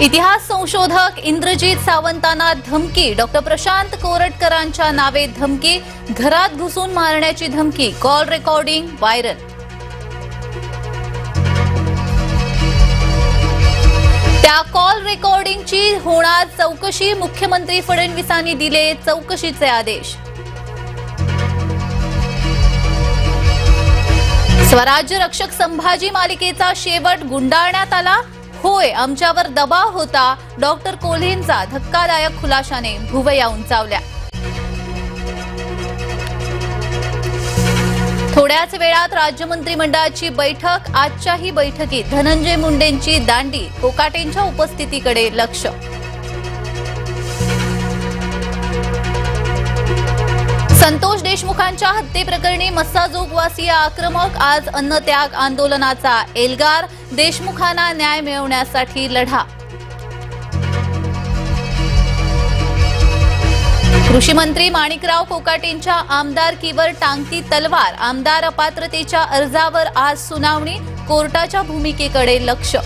इतिहास संशोधक इंद्रजीत सावंतांना धमकी. डॉक्टर प्रशांत कोरटकरांच्या नावे धमकी. घरात घुसून मारण्याची धमकी. Call recording viral. त्या कॉल रेकॉर्डिंगची होणार चौकशी मुख्यमंत्री फडणवीसांनी दिले चौकशीचे आदेश. स्वराज्य रक्षक संभाजी मालिकेचा शेवट गुंडाळण्यात आला. होय आमच्यावर दबाव होता. डॉक्टर कोल्हेंचा धक्कादायक खुलाशाने भुवया उंचावल्या. थोड्याच वेळात राज्य मंत्रिमंडळाची बैठक आजच्याही बैठकीत धनंजय मुंडेंची दांडी कोकाटेंच्या उपस्थितीकडे लक्ष संतोष देशमुखांच्या हत्येप्रकरणी मस्साजोगवासीय आक्रमक आज अन्नत्याग आंदोलनाचा एल्गार. देशमुखांना न्याय मिळवण्यासाठी लढा. कृषी मंत्री माणिकराव कोकाटेंच्या आमदारकीवर टांगती तलवार. आमदार अपात्रतेच्या अर्जावर आज सुनावणी. कोर्टाच्या भूमिकेकडे लक्ष.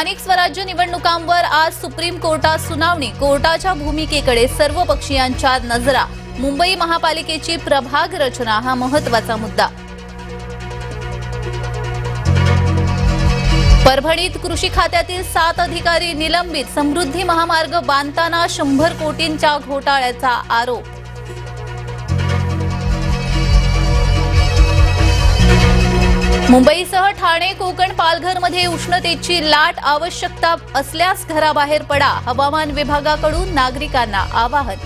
स्थानिक स्वराज्य निवडणुकांवर आज सुप्रीम कोर्टात सुनावणी. कोर्टाच्या भूमिकेकडे सर्व पक्षीयांच्या नजरा. मुंबई महापालिकेची प्रभाग रचना हा महत्त्वाचा मुद्दा. परभणीत कृषी खात्यातील सात अधिकारी निलंबित. समृद्धी महामार्ग बांधताना शंभर कोटींच्या घोटाळ्याचा आरोप. मुंबई ठाणे कोकण पालघरमध्ये उष्णतेची लाट आवश्यकता असल्यास घराबाहेर पडा. हवामान विभागाकडून नागरिकांना आवाहन